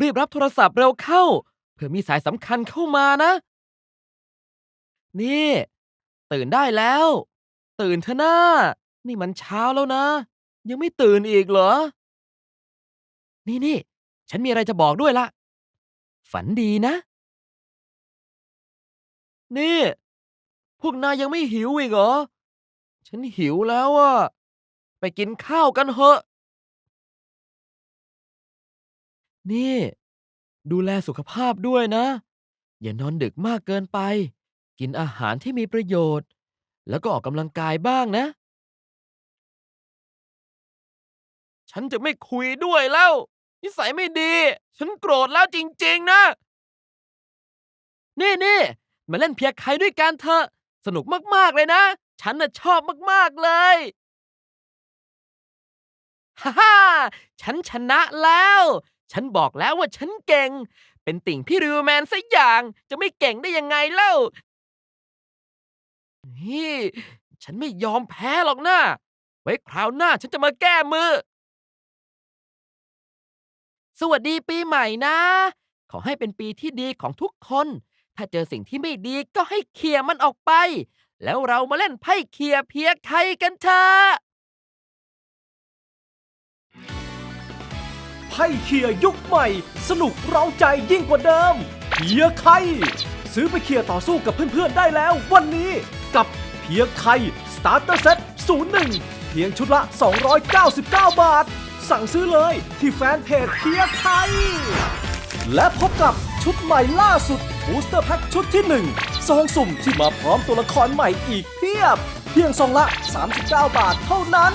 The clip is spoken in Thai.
รีบรับโทรศัพท์เร็วเข้า เผื่อมีสายสำคัญเข้ามานะ นี่ ตื่นได้แล้ว ตื่นเถอะนะนี่มันเช้าแล้วนะ ยังไม่ตื่นอีกเหรอ นี่นี่ฉันมีอะไรจะบอกด้วยละ ฝันดีนะ นี่ พวกนายยังไม่หิวอีกเหรอ ฉันหิวแล้วอะไปกินข้าวกันเถอะ นี่ ดูแลสุขภาพด้วยนะ อย่านอนดึกมากเกินไป กินอาหารที่มีประโยชน์ แล้วก็ออกกำลังกายบ้างนะ ฉันจะไม่คุยด้วยแล้ว นิสัยไม่ดี ฉันโกรธแล้วจริง ๆ นะ นี่นี่มาเล่นเพียร์ไคด้วยกันเถอะ สนุกมาก ๆ เลยนะ ฉันน่ะชอบมาก ๆ เลย ฮ่าฮ่าฉันชนะแล้ว ฉันบอกแล้วว่าฉันเก่ง เป็นติ่งพี่ริวแมนสักอย่าง จะไม่เก่งได้ยังไงเล่านี่ฉันไม่ยอมแพ้หรอกนะไว้คราวหน้าฉันจะมาแก้มือ สวัสดีปีใหม่นะ ขอให้เป็นปีที่ดีของทุกคน ถ้าเจอสิ่งที่ไม่ดีก็ให้เคลียร์มันออกไป แล้วเรามาเล่นไพ่เคลียร์เพียร์ไทยกันเถอะ พ่เคียยุคใหม่ สนุกเร้าใจยิ่งกว่าเดิมเพียร์ไข่ซื้อไปเคียร์ต่อสู้กับเพื่อนๆได้แล้ว วันนี้กับเพียร์ไข่สตาร์เตอร์เซ็ต01 เพียงชุดละ 299 บาท สั่งซื้อเลยที่แฟนเพจเพียร์ไข่และพบกับชุดใหม่ล่าสุดบูสเตอร์แพ็คชุดที่1ซองสุ่มที่มาพร้อมตัวละครใหม่อีกเพียบ เพียงซองละ 39 บาทเท่านั้น